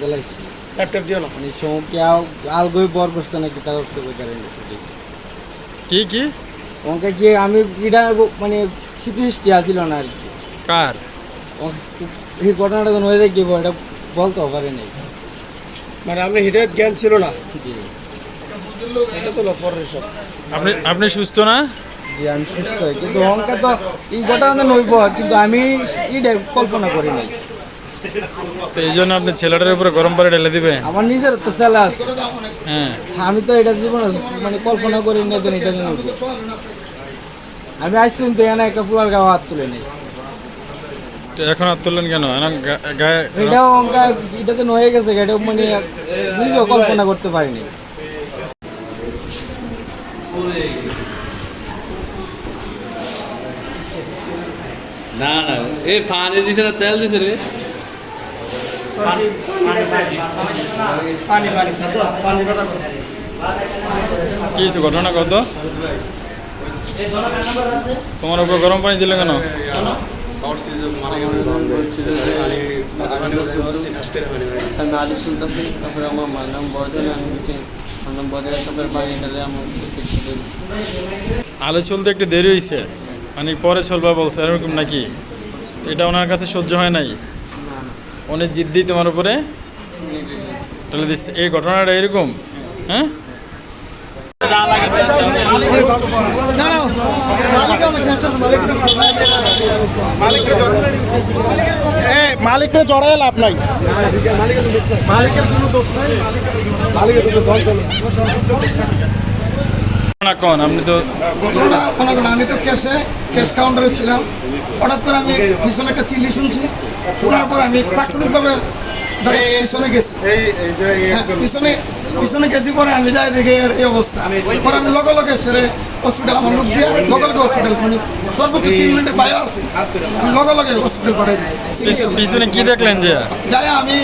জ্বালাইছি। দিও না। মানে সমকে আলগই বর বসতে নাকি তা করতে পারেন কি কি? ওকে কি আমি এটা মানে স্মৃতিষ্টি আসিল না আর কি? কার? এই ঘটনাটা যখন হয়ে দেখি এটা বলতেও পারে নাই। মানে আপনি জ্ঞান ছিল না। জি। এটা তো পরের সব আপনি আপনি সুস্থ না? জি আমি সুস্থ। কিন্তু অঙ্কা তো এই ঘটনা নইব কিন্তু আমি এটা কল্পনা করি নাই। তো এই জন্য আপনি ছেলেটার উপরে গরম পানি ঢেলে দিবেন? আমার নিজের তো ছেলে আছে হ্যাঁ। আমি তো এটা জীবনে মানে কল্পনা করি না এটা নইব আমি আজ শুনতে এনে একটা ফুলার গাওয়া হাত তুলে নেই। এখন আর তুললেন কেন? গায়ে এটাও এটা তো হয়ে গেছে এটা মানে নিজেও কল্পনা করতে পারিনি। না না এই পানি দিছে না তেল দিছে রে। কি হয়েছে ঘটনা কত? তোমার উপর গরম পানি দিলে কেন? তারপরে আমার মার নাম তারপরে আলো চলতে একটু দেরি হয়েছে মানে পরে চলবা বলছে, এরকম নাকি? এটা ওনার কাছে সহ্য হয় নাই। অনেক জিদ্দি তোমার উপরে তাহলে দিচ্ছে। এই ঘটনাটা এরকম হ্যাঁ? জড়ায় লাভ নাই। মালিকের কোনো দোষ নাই। মালিকের কোনো কোন আপনি তো ঘটনা আমি তো ক্যাশে ক্যাশ কাউন্টারে ছিলাম। হঠাৎ করে আমি পিছনে একটা চিল্লি শুনছি। শোনার পর আমি তাৎক্ষণিকভাবে যাই পিছনে গেছি। হ্যাঁ, পিছনে পিছনে গেছি পরে আমি যাই দেখি এই অবস্থা। পরে আমি লগে লগে সেরে হসপিটাল আমার লোক দিয়ে লগে লগে হসপিটাল মানে সর্বোচ্চ তিন মিনিটের বাইরে আছে। আমি লগে লগে হসপিটাল পাঠাই পিছনে কি দেখলেন যে? যাই আমি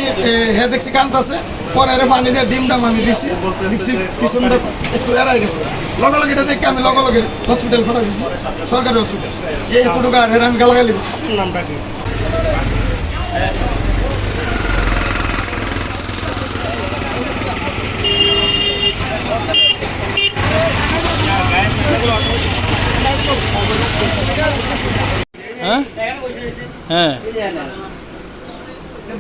হে দেখছি কান্তাছে পরে এর পানি দিয়ে ডিমটা মানি দিছি। দেখছি পিছনটা একটু এড়াই গেছে। লগে লগে এটা দেখে আমি লগে লগে হসপিটাল পাঠা দিছি। সরকারি হসপিটাল। এই এতটুকু আর এর আমি গালাগালি। নামটা কি? হ্যাঁ? হ্যাঁ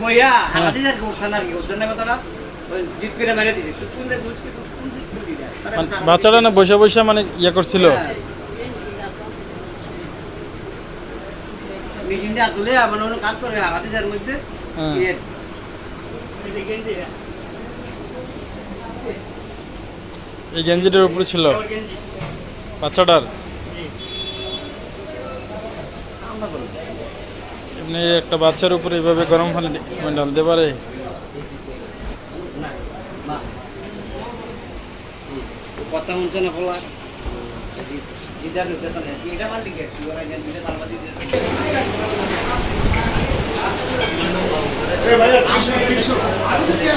বইয়া আমাদের যে গোখান কি ওর জন্য কথাটা ওই জিত করে মেরে দিছে কোন দিকে বুঝছি কোন দিকে বুঝি না মানে বাচ্চাটা না বসে বসে মানে ইয়ে করছিল? মেশিনটা তুলে অন্য কাজ করে আমাদের যার মধ্যে হ্যাঁ। এই গেঞ্জিটার উপরে ছিল? বাচ্চাটার? এমনি একটা বাচ্চার উপরে এইভাবে গরম মানে ঢালতে পারে। কথা শুনছে না বলা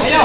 ভাইয়া।